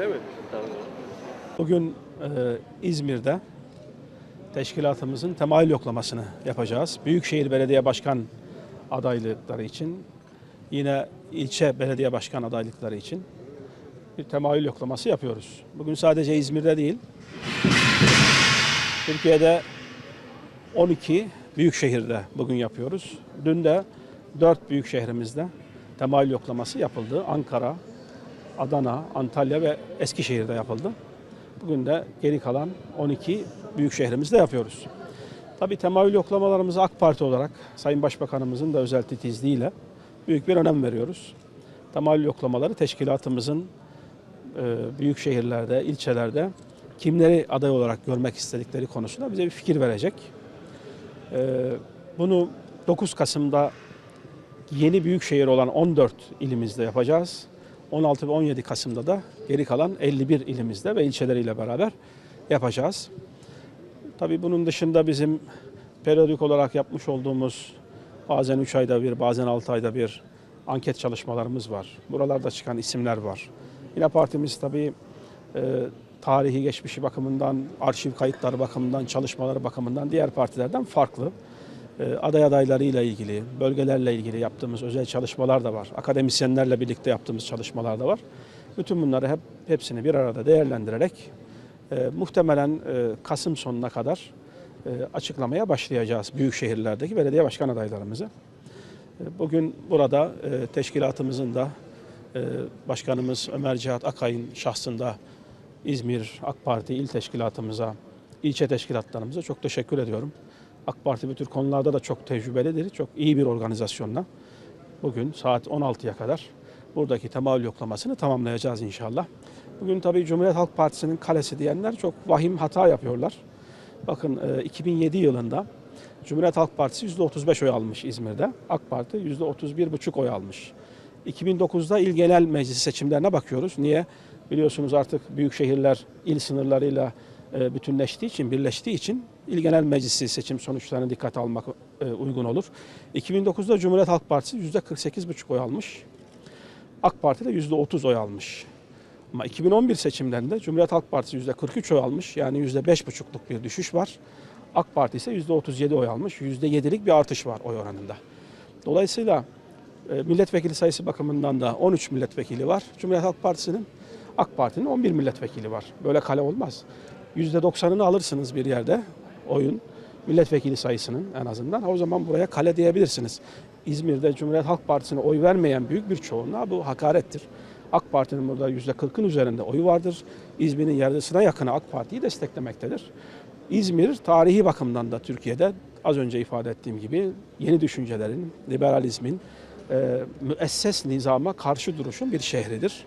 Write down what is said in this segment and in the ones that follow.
öyle mi? Tamam. Bugün e, İzmir'de teşkilatımızın temayül yoklamasını yapacağız. Büyükşehir Belediye Başkan adaylıkları için, yine ilçe belediye başkan adaylıkları için bir temayül yoklaması yapıyoruz. Bugün sadece İzmir'de değil, Türkiye'de 12 büyük şehirde bugün yapıyoruz. Dün de 4 büyük şehrimizde temayül yoklaması yapıldı. Ankara, Adana, Antalya ve Eskişehir'de yapıldı. Bugün de geri kalan 12 büyük şehrimizde yapıyoruz. Tabii temayül yoklamalarımızı AK Parti olarak Sayın Başbakanımızın da özel titizliğiyle büyük bir önem veriyoruz. Temayül yoklamaları teşkilatımızın e, büyük şehirlerde, ilçelerde kimleri aday olarak görmek istedikleri konusunda bize bir fikir verecek. E, Bunu 9 Kasım'da yeni büyük şehir olan 14 ilimizde yapacağız. 16 ve 17 Kasım'da da geri kalan 51 ilimizde ve ilçeleriyle beraber yapacağız. Tabii bunun dışında bizim periyodik olarak yapmış olduğumuz bazen 3 ayda bir, bazen 6 ayda bir anket çalışmalarımız var. Buralarda çıkan isimler var. Yine partimiz tabii e, tarihi geçmişi bakımından, arşiv kayıtları bakımından, çalışmaları bakımından diğer partilerden farklı. E, aday adaylarıyla ilgili, bölgelerle ilgili yaptığımız özel çalışmalar da var. Akademisyenlerle birlikte yaptığımız çalışmalar da var. Bütün bunları hep hepsini bir arada değerlendirerek e, muhtemelen e, Kasım sonuna kadar e, açıklamaya başlayacağız büyük şehirlerdeki belediye başkan adaylarımızı. E, Bugün burada e, teşkilatımızın da e, Başkanımız Ömer Cihat Akay'ın şahsında İzmir AK Parti il teşkilatımıza, ilçe teşkilatlarımıza çok teşekkür ediyorum. AK Parti bu tür konularda da çok tecrübelidir. Çok iyi bir organizasyonla bugün saat 16'ya kadar buradaki temayül yoklamasını tamamlayacağız inşallah. Bugün tabii Cumhuriyet Halk Partisi'nin kalesi diyenler çok vahim hata yapıyorlar. Bakın e, 2007 yılında Cumhuriyet Halk Partisi %35 oy almış İzmir'de. AK Parti %31,5 oy almış. 2009'da il genel meclis seçimlerine bakıyoruz. Niye? Biliyorsunuz artık büyük şehirler il sınırlarıyla e, bütünleştiği için, birleştiği için il genel meclisi seçim sonuçlarını dikkate almak e, uygun olur. 2009'da Cumhuriyet Halk Partisi %48,5 oy almış. AK Parti de %30 oy almış. Ama 2011 seçimlerinde Cumhuriyet Halk Partisi %43 oy almış. Yani %5,5'luk bir düşüş var. AK Parti ise %37 oy almış. %7'lik bir artış var oy oranında. Dolayısıyla e, milletvekili sayısı bakımından da 13 milletvekili var. Cumhuriyet Halk Partisi'nin AK Parti'nin 11 milletvekili var. Böyle kale olmaz. %90'ını alırsınız bir yerde oyun milletvekili sayısının en azından. O zaman buraya kale diyebilirsiniz. İzmir'de Cumhuriyet Halk Partisi'ne oy vermeyen büyük bir çoğunluğa bu hakarettir. AK Parti'nin burada %40'ın üzerinde oyu vardır. İzmir'in yarısına yakını AK Parti'yi desteklemektedir. İzmir tarihi bakımdan da Türkiye'de az önce ifade ettiğim gibi yeni düşüncelerin, liberalizmin, e, müesses nizama karşı duruşun bir şehridir.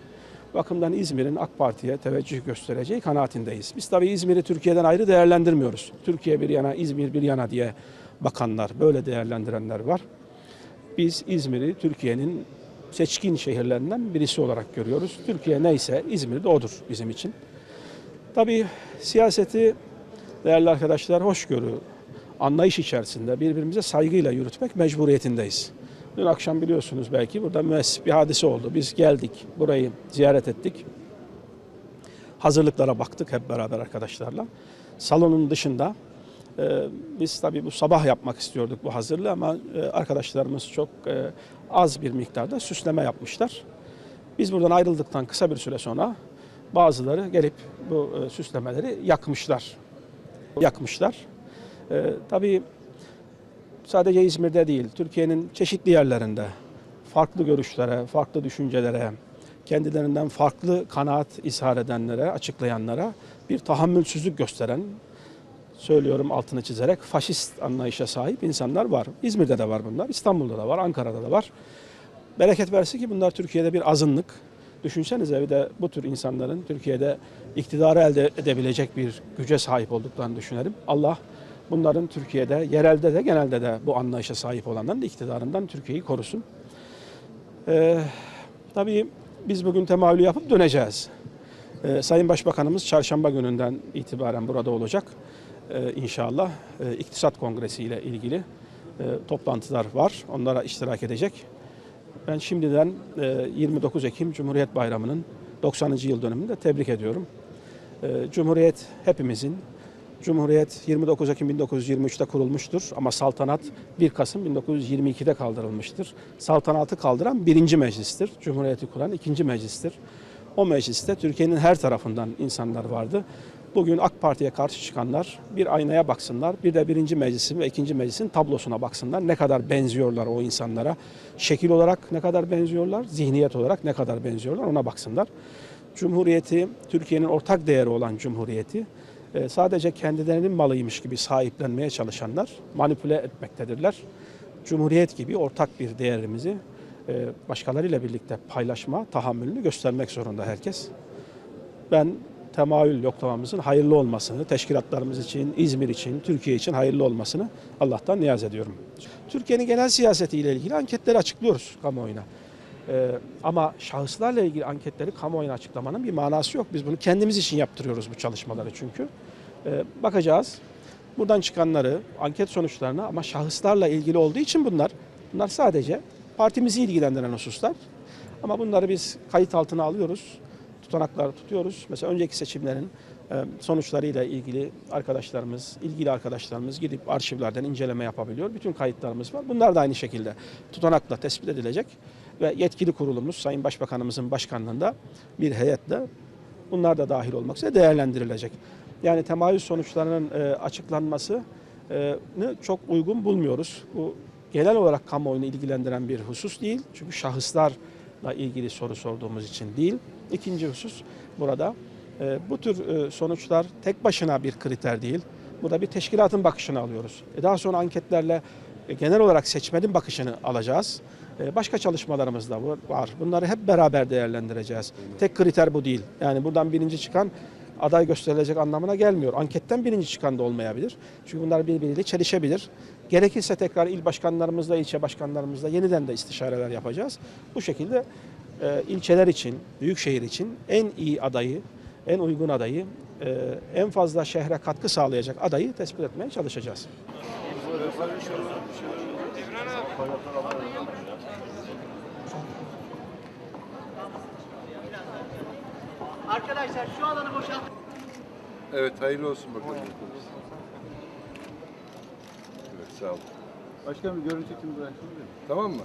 Bakımdan İzmir'in AK Parti'ye teveccüh göstereceği kanaatindeyiz. Biz tabii İzmir'i Türkiye'den ayrı değerlendirmiyoruz. Türkiye bir yana, İzmir bir yana diye bakanlar, böyle değerlendirenler var. Biz İzmir'i Türkiye'nin seçkin şehirlerinden birisi olarak görüyoruz. Türkiye neyse İzmir de odur bizim için. Tabii siyaseti değerli arkadaşlar hoşgörü, anlayış içerisinde birbirimize saygıyla yürütmek mecburiyetindeyiz. Dün akşam biliyorsunuz belki burada müessif bir hadise oldu. Biz geldik, burayı ziyaret ettik. Hazırlıklara baktık hep beraber arkadaşlarla. Salonun dışında e, biz tabii bu sabah yapmak istiyorduk bu hazırlığı ama e, arkadaşlarımız çok e, az bir miktarda süsleme yapmışlar. Biz buradan ayrıldıktan kısa bir süre sonra bazıları gelip bu e, süslemeleri yakmışlar. Yakmışlar. E, tabii sadece İzmir'de değil, Türkiye'nin çeşitli yerlerinde farklı görüşlere, farklı düşüncelere, kendilerinden farklı kanaat ishar edenlere, açıklayanlara bir tahammülsüzlük gösteren, söylüyorum altını çizerek, faşist anlayışa sahip insanlar var. İzmir'de de var bunlar, İstanbul'da da var, Ankara'da da var. Bereket versin ki bunlar Türkiye'de bir azınlık. Düşünsenize bir de bu tür insanların Türkiye'de iktidarı elde edebilecek bir güce sahip olduklarını düşünelim. Allah bunların Türkiye'de, yerelde de genelde de bu anlayışa sahip olanların da iktidarından Türkiye'yi korusun. Ee, tabii biz bugün temayülü yapıp döneceğiz. Ee, Sayın Başbakanımız çarşamba gününden itibaren burada olacak. Ee, inşallah e, İktisat Kongresi ile ilgili e, toplantılar var. Onlara iştirak edecek. Ben şimdiden e, 29 Ekim Cumhuriyet Bayramı'nın 90. yıl dönümünde tebrik ediyorum. Ee, Cumhuriyet hepimizin. Cumhuriyet 29 Ekim 1923'te kurulmuştur ama saltanat 1 Kasım 1922'de kaldırılmıştır. Saltanatı kaldıran birinci meclistir. Cumhuriyeti kuran ikinci meclistir. O mecliste Türkiye'nin her tarafından insanlar vardı. Bugün AK Parti'ye karşı çıkanlar bir aynaya baksınlar, bir de birinci meclisin ve ikinci meclisin tablosuna baksınlar. Ne kadar benziyorlar o insanlara. Şekil olarak ne kadar benziyorlar, zihniyet olarak ne kadar benziyorlar ona baksınlar. Cumhuriyeti, Türkiye'nin ortak değeri olan Cumhuriyeti sadece kendilerinin malıymış gibi sahiplenmeye çalışanlar manipüle etmektedirler. Cumhuriyet gibi ortak bir değerimizi e, başkalarıyla birlikte paylaşma, tahammülünü göstermek zorunda herkes. Ben temayül yoklamamızın hayırlı olmasını, teşkilatlarımız için, İzmir için, Türkiye için hayırlı olmasını Allah'tan niyaz ediyorum. Türkiye'nin genel siyasetiyle ilgili anketleri açıklıyoruz kamuoyuna. Ee, ama şahıslarla ilgili anketleri kamuoyuna açıklamanın bir manası yok. Biz bunu kendimiz için yaptırıyoruz bu çalışmaları çünkü. Ee, bakacağız. Buradan çıkanları, anket sonuçlarına ama şahıslarla ilgili olduğu için bunlar, bunlar sadece partimizi ilgilendiren hususlar. Ama bunları biz kayıt altına alıyoruz tutanaklar tutuyoruz. Mesela önceki seçimlerin e, sonuçlarıyla ilgili arkadaşlarımız, ilgili arkadaşlarımız gidip arşivlerden inceleme yapabiliyor. Bütün kayıtlarımız var. Bunlar da aynı şekilde tutanakla tespit edilecek ve yetkili kurulumuz Sayın Başbakanımızın başkanlığında bir heyetle bunlar da dahil olmak üzere değerlendirilecek. Yani temayül sonuçlarının e, açıklanması e, çok uygun bulmuyoruz. Bu genel olarak kamuoyunu ilgilendiren bir husus değil. Çünkü şahıslarla ilgili soru sorduğumuz için değil. İkinci husus burada e, bu tür e, sonuçlar tek başına bir kriter değil. Burada bir teşkilatın bakışını alıyoruz. E, daha sonra anketlerle genel olarak seçmenin bakışını alacağız. E, başka çalışmalarımız da var. Bunları hep beraber değerlendireceğiz. Tek kriter bu değil. Yani buradan birinci çıkan aday gösterilecek anlamına gelmiyor. Anketten birinci çıkan da olmayabilir. Çünkü bunlar birbiriyle çelişebilir. Gerekirse tekrar il başkanlarımızla, ilçe başkanlarımızla yeniden de istişareler yapacağız. Bu şekilde e, ilçeler için, büyükşehir için en iyi adayı, en uygun adayı, e, en fazla şehre katkı sağlayacak adayı tespit etmeye çalışacağız. Arkadaşlar şu alanı boşalt. Evet hayırlı olsun bakalım. Evet sağ ol. Başkanım görüntü için bıraktım da. Tamam mı?